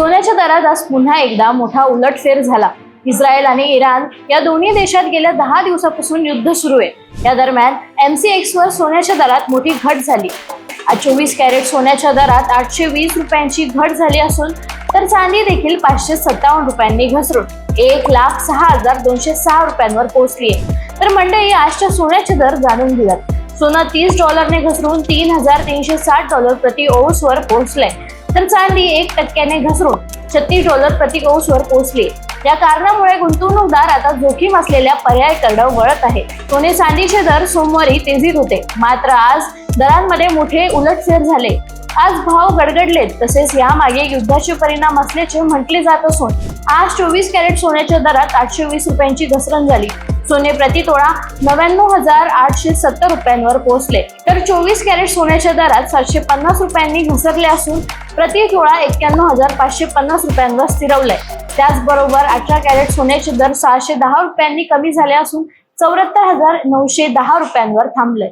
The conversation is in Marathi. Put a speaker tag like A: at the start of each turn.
A: सोन्याच्या दरात आज पुन्हा एकदा मोठा उलटफेर झाला. इस्रायल आणि इराण या दोन्ही देशात गेल्या दहा दिवसापासून युद्ध सुरू आहे. या दरम्यान एमसीएक्स वर सोन्याच्या दरात मोठी घट झाली. आज चोवीस कॅरेट सोन्याच्या दरात आठशे वीस रुपयांची घट झाली असून तर चांदी देखील पाचशे सत्तावन्न रुपयांनी घसरून एक लाख सहा हजार दोनशे सहा रुपयांवर पोहोचली आहे. तर मंडळी आजच्या सोन्याचे दर जाणून घेऊयात. सोनं तीस डॉलरने घसरून तीन हजार तीनशे साठ डॉलर प्रति ओव्हर्सवर वर पोहोचलंय. तर चांदी एक टक्क्याने घसरून छत्तीस डॉलर प्रति वर पोहोचली. या कारणामुळे गुंतवणूकदार आता जोखीम असलेल्या पर्यायाकडे वळत आहे. सोने चांदीचे दर सोमवारी तेजीत होते. मात्र आज दरांमध्ये मोठे उलटफेर झाले. आज भाव गडगडलेत. तसेच यामागे युद्धाचे परिणाम असल्याचे म्हटले जात असून आज चोवीस कॅरेट सोन्याच्या दरात आठशे वीस रुपयांची घसरण झाली. सोने प्रति तोळा नव्याण्णव हजार आठशे सत्तर रुपयांवर पोहोचले. तर चोवीस कॅरेट सोन्याच्या दरात सातशे पन्नास रुपयांनी घसरले असून प्रति तोळा एक्क्याण्णव हजार पाचशे पन्नास रुपयांवर स्थिरवले त्याचबरोबर अठरा कॅरेट सोन्याचे दर सहाशे दहा रुपयांनी कमी झाले असून चौऱ्याहत्तर हजार नऊशे दहा रुपयांवर थांबले